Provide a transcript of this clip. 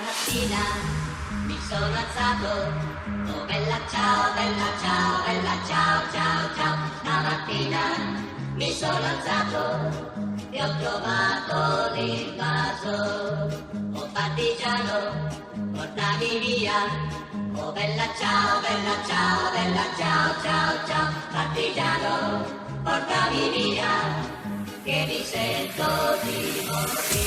mattina mi sono alzato, oh bella ciao, bella ciao, bella ciao, ciao, ciao. La mattina mi sono alzato e ho trovato l'invaso. Oh partigiano, portami via. Oh bella ciao, bella ciao, bella ciao, ciao, ciao. Partigiano, portami via, che mi sento di morire.